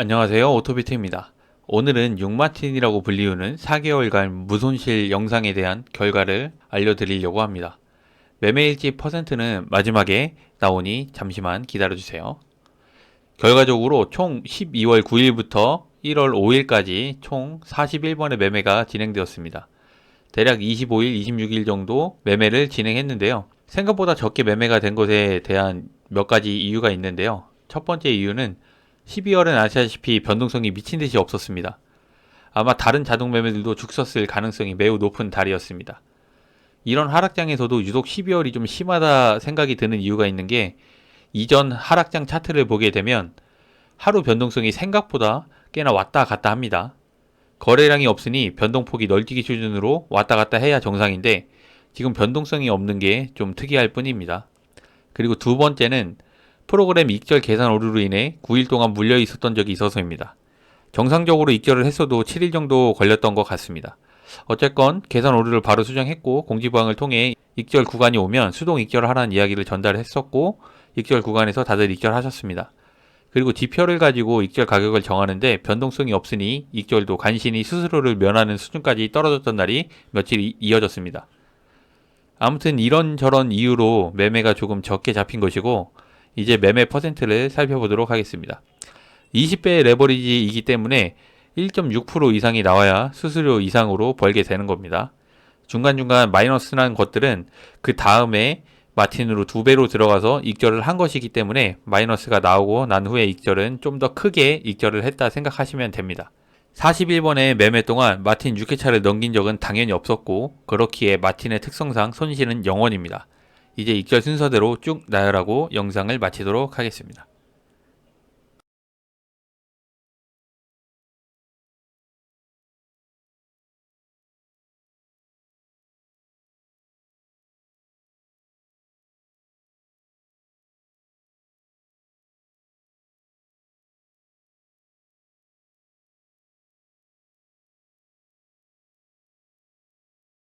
안녕하세요 오토비트입니다. 오늘은 6마틴이라고 불리우는 4개월간 무손실 영상에 대한 결과를 알려드리려고 합니다. 매매일지 퍼센트는 마지막에 나오니 잠시만 기다려주세요. 결과적으로 총 12월 9일부터 1월 5일까지 총 41번의 매매가 진행되었습니다. 대략 25일, 26일 정도 매매를 진행했는데요. 생각보다 적게 매매가 된 것에 대한 몇 가지 이유가 있는데요. 첫 번째 이유는 12월은 아시다시피 변동성이 미친 듯이 없었습니다. 아마 다른 자동 매매들도 죽 썼을 가능성이 매우 높은 달이었습니다. 이런 하락장에서도 유독 12월이 좀 심하다 생각이 드는 이유가 있는 게 이전 하락장 차트를 보게 되면 하루 변동성이 생각보다 꽤나 왔다 갔다 합니다. 거래량이 없으니 변동폭이 널뛰기 수준으로 왔다 갔다 해야 정상인데 지금 변동성이 없는 게 좀 특이할 뿐입니다. 그리고 두 번째는 프로그램 익절 계산 오류로 인해 9일 동안 물려 있었던 적이 있어서입니다. 정상적으로 익절을 했어도 7일 정도 걸렸던 것 같습니다. 어쨌건 계산 오류를 바로 수정했고 공지보안을 통해 익절 구간이 오면 수동 익절을 하라는 이야기를 전달했었고 익절 구간에서 다들 익절하셨습니다. 그리고 지표를 가지고 익절 가격을 정하는데 변동성이 없으니 익절도 간신히 스스로를 면하는 수준까지 떨어졌던 날이 며칠 이- 이어졌습니다. 아무튼 이런저런 이유로 매매가 조금 적게 잡힌 것이고 이제 매매 퍼센트를 살펴보도록 하겠습니다. 20배의 레버리지이기 때문에 1.6% 이상이 나와야 수수료 이상으로 벌게 되는 겁니다. 중간중간 마이너스 난 것들은 그 다음에 마틴으로 두 배로 들어가서 익절을 한 것이기 때문에 마이너스가 나오고 난 후에 익절은 좀 더 크게 익절을 했다 생각하시면 됩니다. 41번의 매매 동안 마틴 6회차를 넘긴 적은 당연히 없었고 그렇기에 마틴의 특성상 손실은 0원입니다. 이제 익절 순서대로 쭉 나열하고 영상을 마치도록 하겠습니다.